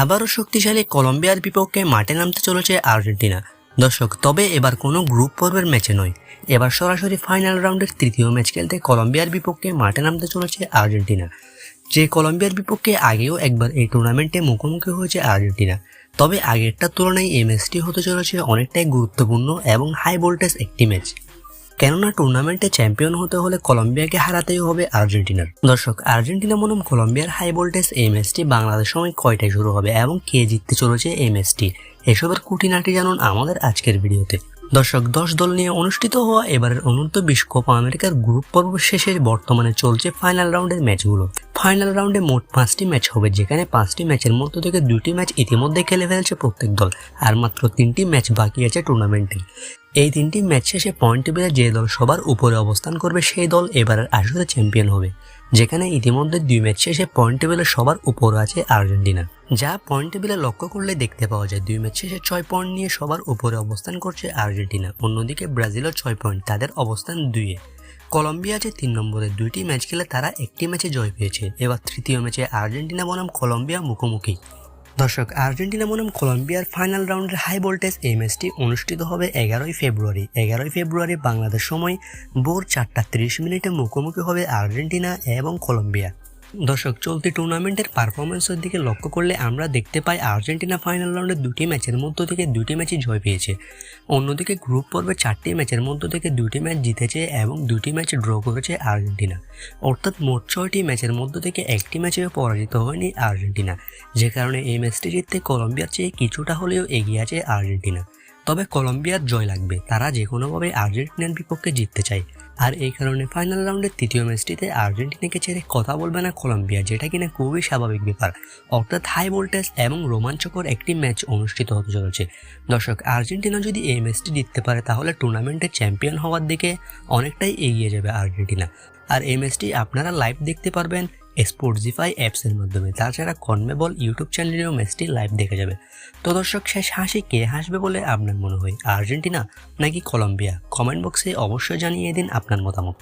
আবারও শক্তিশালী কলম্বিয়ার বিপক্ষে মাঠে নামতে চলেছে আর্জেন্টিনা। দর্শক, তবে এবার কোনো গ্রুপ পর্বের ম্যাচে নয়। এবার সরাসরি ফাইনাল রাউন্ডের তৃতীয় ম্যাচ খেলতে কলম্বিয়ার বিপক্ষে মাঠে নামতে চলেছে আর্জেন্টিনা। যে কলম্বিয়ার বিপক্ষে আগেও একবার এই টুর্নামেন্টে মুখোমুখি হয়েছে আর্জেন্টিনা, তবে আগেরটার তুলনায় এই ম্যাচটি হতে চলেছে অনেকটাই গুরুত্বপূর্ণ এবং হাই ভোল্টেজ একটি ম্যাচ। কেননা টুর্নামেন্টে চ্যাম্পিয়ন হতে হলে কলম্বিয়াকে হারাতেই হবে আর্জেন্টিনার। দর্শক, আর্জেন্টিনা মনম কলম্বিয়ার হাই ভোল্টেজ এই ম্যাচটি বাংলাদেশ সময় কয়টায় শুরু হবে এবং কে জিততে চলেছে এই ম্যাচটি এসবের কুটিনাটি জানুন আমাদের আজকের ভিডিওতে। দর্শক, দশ দল নিয়ে অনুষ্ঠিত হওয়া এবারের অনন্ত বিশ্ব কোপা আমেরিকার গ্রুপ পর্ব শেষে বর্তমানে চলছে ফাইনাল রাউন্ডের ম্যাচগুলো ফাইনাল রাউন্ডে মোট পাঁচটি ম্যাচ হবে, যেখানে পাঁচটি ম্যাচের মধ্য থেকে দুটি ম্যাচ ইতিমধ্যে খেলে ফেলছে প্রত্যেক দল, আর মাত্র তিনটি ম্যাচ বাকি আছে টুর্নামেন্টে এই তিনটি ম্যাচ শেষে পয়েন্ট টেবিলে যে দল সবার উপরে অবস্থান করবে, সেই দল এবারের আসরে চ্যাম্পিয়ন হবে, যেখানে ইতিমধ্যে দুই ম্যাচ শেষে পয়েন্ট টেবিলে সবার উপরে আছে আর্জেন্টিনা। যা পয়েন্ট টেবিলে লক্ষ্য করলে দেখতে পাওয়া যায়, দুই ম্যাচ শেষে ছয় পয়েন্ট নিয়ে সবার উপরে অবস্থান করছে আর্জেন্টিনা, অন্যদিকে ব্রাজিলও ছয় পয়েন্ট তাদের অবস্থান দুইয়ে। কলম্বিয়া যে তিন নম্বরে দুইটি ম্যাচ খেলে তারা একটি ম্যাচে জয় পেয়েছে। এবার তৃতীয় ম্যাচে আর্জেন্টিনা বনাম কলম্বিয়া মুখোমুখি। দর্শক, আর্জেন্টিনা বনাম কলম্বিয়ার ফাইনাল রাউন্ডের হাই ভোল্টেজ এই ম্যাচটি অনুষ্ঠিত হবে এগারোই ফেব্রুয়ারি। এগারোই ফেব্রুয়ারি বাংলাদেশ সময় ভোর চারটা তিরিশ মিনিটে মুখোমুখি হবে আর্জেন্টিনা এবং কলম্বিয়া। দর্শক, চলতি টুর্নামেন্টের পারফরমেন্সের দিকে লক্ষ্য করলে আমরা দেখতে পাই আর্জেন্টিনা ফাইনাল রাউন্ডে দুটি ম্যাচের মধ্য থেকে দুটি ম্যাচই জয় পেয়েছে। অন্যদিকে গ্রুপ পর্বে চারটি ম্যাচের মধ্য থেকে দুটি ম্যাচ জিতেছে এবং দুটি ম্যাচ ড্র করেছে আর্জেন্টিনা। অর্থাৎ মোট ছয়টি ম্যাচের মধ্য থেকে একটি ম্যাচেও পরাজিত হয়নি আর্জেন্টিনা। যে কারণে এই ম্যাচটি জিততে কলম্বিয়ার চেয়ে কিছুটা হলেও এগিয়ে আছে আর্জেন্টিনা। তবে কলম্বিয়ার জয় লাগবে, তারা যে কোনোভাবে আর্জেন্টিনার বিপক্ষে জিততে চায়। আর এই কারণে ফাইনাল রাউন্ডের তৃতীয় ম্যাচটিতে আর্জেন্টিনাকে ছেড়ে কথা বলবে না কলম্বিয়া, যেটা কিনা খুবই স্বাভাবিক ব্যাপার। অর্থাৎ হাই ভোল্টেজ এবং রোমাঞ্চকর একটি ম্যাচ অনুষ্ঠিত হতে চলেছে। দর্শক, আর্জেন্টিনা যদি এই ম্যাচটি জিততে পারে, তাহলে টুর্নামেন্টের চ্যাম্পিয়ন হওয়ার দিকে অনেকটাই এগিয়ে যাবে আর্জেন্টিনা। আর এই ম্যাচটি আপনারা লাইভ দেখতে পারবেন স্পোর্টজিফাই অ্যাপসের মাধ্যমে। তাছাড়া কনমেবল ইউটিউব চ্যানেলেও ম্যাচটি লাইভ দেখা যাবে। তো দর্শক, শেষ হাসি কে হাসবে বলে আপনার মনে হয় আর্জেন্টিনা নাকি কলম্বিয়া? কমেন্ট বক্সে অবশ্যই জানিয়ে দিন আপনার মতামত।